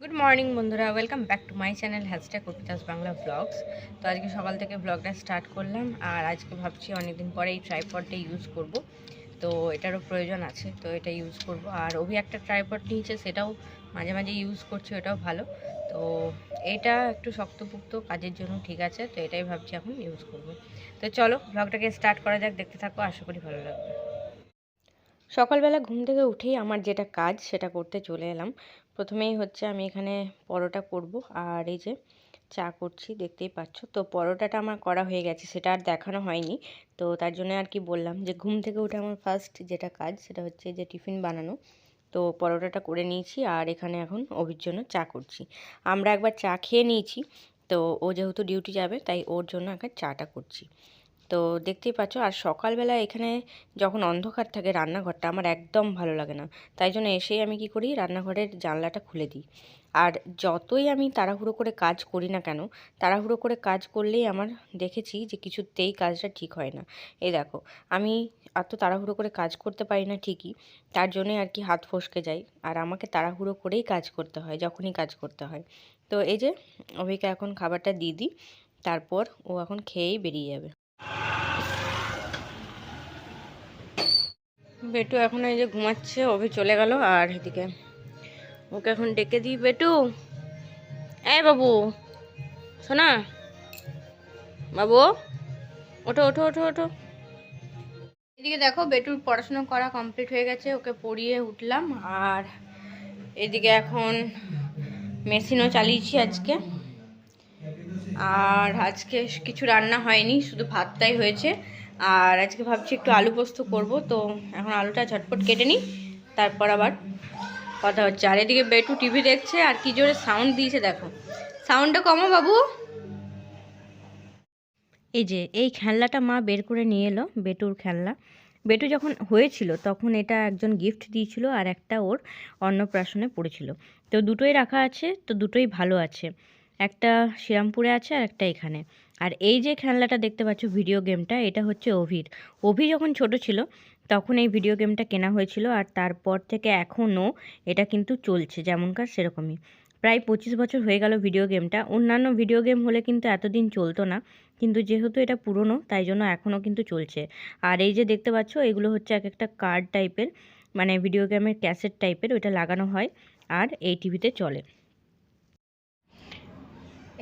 Good morning বন্ধুরা। Welcome back to my channel hashtag কপিতাস Bangla blogs তো আজকে সকাল থেকে ব্লগটা স্টার্ট করলাম, আর আজকে ভাবছি অনেকদিন পরে এই ট্রাইপডটা ইউজ করব। তো এটারও প্রয়োজন আছে, তো এটা ইউজ করব। আর ওভি একটা ট্রাইপড নিয়েছে, সেটাও মাঝে মাঝে ইউজ করছে, ওটাও ভালো। তো এটা একটু শক্তপুক্ত কাজের জন্য ঠিক আছে, তো এটাই ভাবছি এখন ইউজ করব। তো চলো ব্লগটাকে স্টার্ট করা যাক, দেখতে থাকো, আশা করি ভালো লাগবে। সকালবেলা ঘুম থেকে উঠেই আমার যেটা কাজ, সেটা করতে চলে এলাম। প্রথমেই হচ্ছে আমি এখানে পরোটা করব। আর এই যে চা করছি, দেখতেই পাচ্ছ। তো পরোটাটা আমার করা হয়ে গেছে, সেটা আর দেখানো হয়নি। তো তার জন্য আর কি বললাম যে ঘুম থেকে উঠে আমার ফার্স্ট যেটা কাজ, সেটা হচ্ছে যে টিফিন বানানো। তো পরোটাটা করে নিয়েছি আর এখানে এখন অভির জন্য চা করছি। আমরা একবার চা খেয়ে নিয়েছি। তো ও যেহেতু ডিউটি যাবে, তাই ওর জন্য একবার চাটা করছি। তো দেখতেই পাচ্ছ, আর সকালবেলা এখানে যখন অন্ধকার থাকে রান্নাঘরটা, আমার একদম ভালো লাগে না। তাই জন্য এসেই আমি কি করি, রান্নাঘরের জানলাটা খুলে দিই। আর যতই আমি তাড়াহুড়ো করে কাজ করি না কেন, তাড়াহুড়ো করে কাজ করলেই আমার দেখেছি যে কিছুতেই কাজটা ঠিক হয় না। এই দেখো, আমি এত তাড়াহুড়ো করে কাজ করতে পারি না ঠিকই, তার জন্যই আর কি হাত ফসকে যায় আর আমাকে তাড়াহুড়ো করেই কাজ করতে হয়, যখনই কাজ করতে হয়। তো এই যে, অভিকে এখন খাবারটা দিয়ে দিই, তারপর ও এখন খেয়েই বেরিয়ে যাবে। বেটু এখন এই যে ঘুমাচ্ছে, অভি চলে গেল আর এদিকে। ওকে এখন ডেকে দিই, বেটু। এই বাবু শোনা বাবু, ওঠো ওঠো ওঠো ওঠো। এদিকে দেখো, বেটুর পড়াশোনা করা কমপ্লিট হয়ে গেছে, ওকে পড়িয়ে উঠলাম। আর এদিকে এখন মেশিনও চালিয়েছি আজকে। আর আজকে কিছু রান্না হয়নি, শুধু ভাতটাই হয়েছে। আর আজকে ভাবছি একটু আলু পোস্ত করব, তো এখন আলুটা ঝটপট কেটে নিই, তারপর আবার কথা হচ্ছে। আর এদিকে বেটু টিভি দেখছে, আর কি জোরে সাউন্ড দিয়েছে দেখো। সাউন্ডটা কমো বাবু। এই যে, এই খেলনাটা মা বের করে নিয়ে এলো, বেটুর খেলনা। বেটু যখন হয়েছিল, তখন এটা একজন গিফট দিয়েছিল, আর একটা ওর অন্নপ্রাশনে পড়েছিল। তো দুটোই রাখা আছে, তো দুটোই ভালো আছে। একটা শ্রীরামপুরে আছে, আর একটা এখানে। আর এই যে খেলনাটা দেখতে পাচ্ছ ভিডিও গেমটা এটা হচ্ছে অভির। অভি যখন ছোট ছিল, তখন এই ভিডিও গেমটা কেনা হয়েছিল আর তারপর থেকে এখনও এটা কিন্তু চলছে, যেমনকার সেরকমই। প্রায় পঁচিশ বছর হয়ে গেল ভিডিও গেমটা অন্যান্য ভিডিও গেম হলে কিন্তু এতদিন চলতো না, কিন্তু যেহেতু এটা পুরনো, তাই জন্য এখনও কিন্তু চলছে। আর এই যে দেখতে পাচ্ছ, এগুলো হচ্ছে এক একটা কার্ড টাইপের মানে ভিডিও গেমের ক্যাসেট টাইপের ওইটা লাগানো হয় আর এই টিভিতে চলে।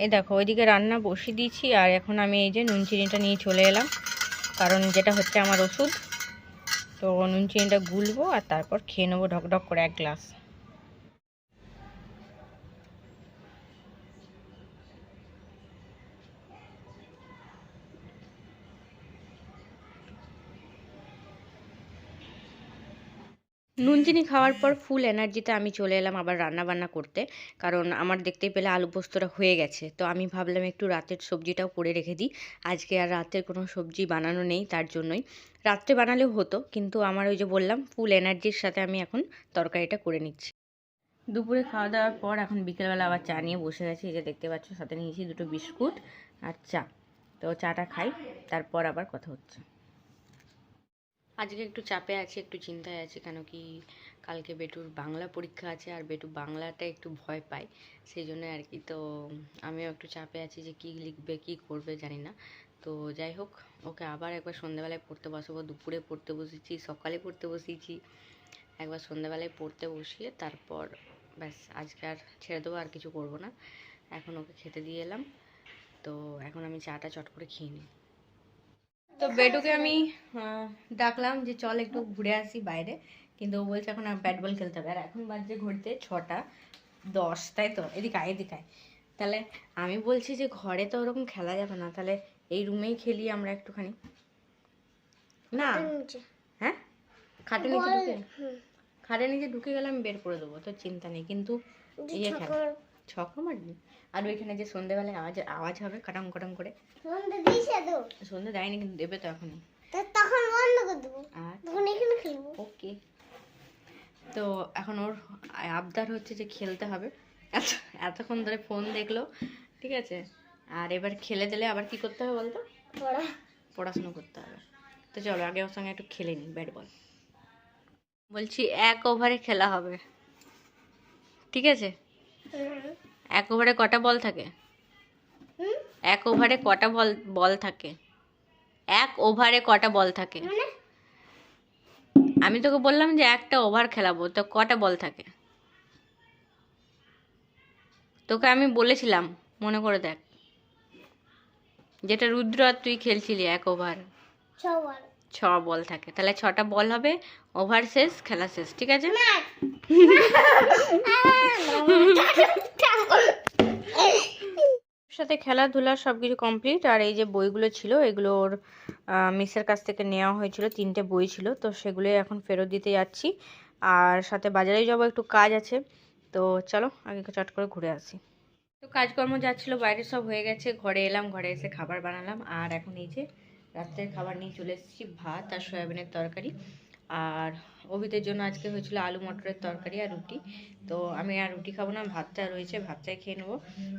এই দেখো, ওইদিকে রান্না বসিয়ে দিয়েছি, আর এখন আমি এই যে নুন চিনিটা নিয়ে চলে এলাম। কারণ যেটা হচ্ছে আমার ওষুধ, তো নুন চিনিটা গুলবো আর তারপর খেয়ে নেব ঢকঢক করে এক গ্লাস। নুন চিনি খাওয়ার পর ফুল এনার্জিতে আমি চলে এলাম আবার রান্না বান্না করতে। কারণ আমার দেখতেই পেলে আলু পোস্তটা হয়ে গেছে। তো আমি ভাবলাম একটু রাতের সবজিটাও করে রেখে দিই। আজকে আর রাতের কোনো সবজি বানানো নেই তার জন্যই। রাত্রে বানালেও হতো, কিন্তু আমার ওই যে বললাম, ফুল এনার্জির সাথে আমি এখন তরকারিটা করে নিচ্ছি। দুপুরে খাওয়া দাওয়ার পর এখন বিকেলবেলা আবার চা নিয়ে বসে গেছি। এই যে দেখতে পাচ্ছ, সাথে নিয়েছি দুটো বিস্কুট আর চা। তো চাটা খাই, তারপর আবার কথা হচ্ছে। আজকে একটু চাপে আছি, একটু চিন্তায় আছি কেন কি কালকে বেটুর বাংলা পরীক্ষা আছে আর বেটু বাংলাটা একটু ভয় পায়। সেই জন্য আর কি তো আমিও একটু চাপে আছি যে কী লিখবে, কী করবে জানি না। তো যাই হোক, ওকে আবার একবার সন্ধ্যাবেলায় পড়তে বসাবো, দুপুরে পড়তে বসেছি, সকালে পড়তে বসিয়েছি। একবার সন্ধ্যাবেলায় পড়তে বসিয়ে তারপর ব্যাস আজকে আর ছেড়ে দেবো, আর কিছু করব না। এখন ওকে খেতে দিয়ে এলাম। তো এখন আমি চাটা চট করে খেয়ে নিই। তো বেটুকে আমি ডাকলাম যে চল একটু ঘুরে আসি বাইরে। কিন্তু ও বলছে এখন ব্যাট বল খেলতে হবে। আর এখন বাজছে ঘুরতে ছটা দশ তাই তো? এদিকে আয় এদিকে আয়। তাহলে আমি বলছি যে ঘরে তো ওরকম খেলা যাবে না। তাহলে এই রুমেই খেলি আমরা একটুখানি। না। হ্যাঁ? খাটের নিচে ঢুকে? খাটের নিচে ঢুকে গেলে আমি বের করে দেবো তো চিন্তা নেই। কিন্তু ইয়ে খেলা। ছক্কা মারবি? আর ওইখানে যে সন্ধ্যেবেলায় আওয়াজ আওয়াজ হবে কাটাং কাটাং করে। সন্ধ্যা দিয়েছে তো সন্ধ্যে দেয়নি কিন্তু দেবে তো এখনই। তখন বন্ধ করে দেবো। আর? তখন এখানে খেলব। ওকে। তো এখন ওর আবদার হচ্ছে যে খেলতে হবে। এত এতক্ষণ ধরে ফোন দেখল ঠিক আছে? আর এবার খেলে দিলে আবার কি করতে হবে বলতো? পড়া। পড়াশুনো করতে হবে। তো চলো আগে ওর সঙ্গে একটু খেলে নিই ব্যাট বল। বলছি এক ওভারে খেলা হবে। ঠিক আছে। এক ওভারে কটা বল থাকে? এক ওভারে কটা বল বল থাকে? এক ওভারে কটা বল থাকে? মানে? আমি তোকে বললাম যে একটা ওভার খেলাবো তো কটা বল থাকে? তোকে আমি বলেছিলাম মনে করে দেখ। যেটা রুদ্র আর তুই খেলছিলি এক ওভার ছ বল থাকে। তাহলে ছটা বল হবে ওভার শেষ খেলা শেষ ঠিক আছে? সাথে খেলাধুলা সব কিছু কমপ্লিট আর এই যে বইগুলো ছিল এগুলো ওর মিসের কাছ থেকে নেওয়া হয়েছিল তিনটে বই ছিল তো সেগুলো এখন ফেরত দিতে যাচ্ছি। আর সাথে বাজারে যাব একটু কাজ আছে তো চলো আগে চট করে ঘুরে আসি। তো কাজকর্ম যাচ্ছিল বাইরে সব হয়ে গেছে ঘরে এলাম ঘরে এসে খাবার বানালাম আর এখন এই যে রাত্রের খাবার নিয়ে চলে এসেছি, ভাত আর সয়াবিনের তরকারি। আর অভিতের জন্য আজকে হয়েছিল আলু মটরের তরকারি আর রুটি। তো আমি আর রুটি খাব না, ভাতটা রয়েছে, ভাতটাই খেয়ে নেব।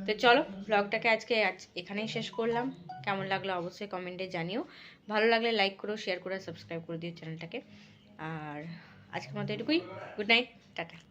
তো চলো ব্লগটাকে আজকে আজ এখানেই শেষ করলাম। কেমন লাগল অবশ্যই কমেন্টে জানিও। ভালো লাগলে লাইক করো শেয়ার করো সাবস্ক্রাইব করে দিও চ্যানেলটাকে। আর আজকের মতো এটুকুই। Good night tata.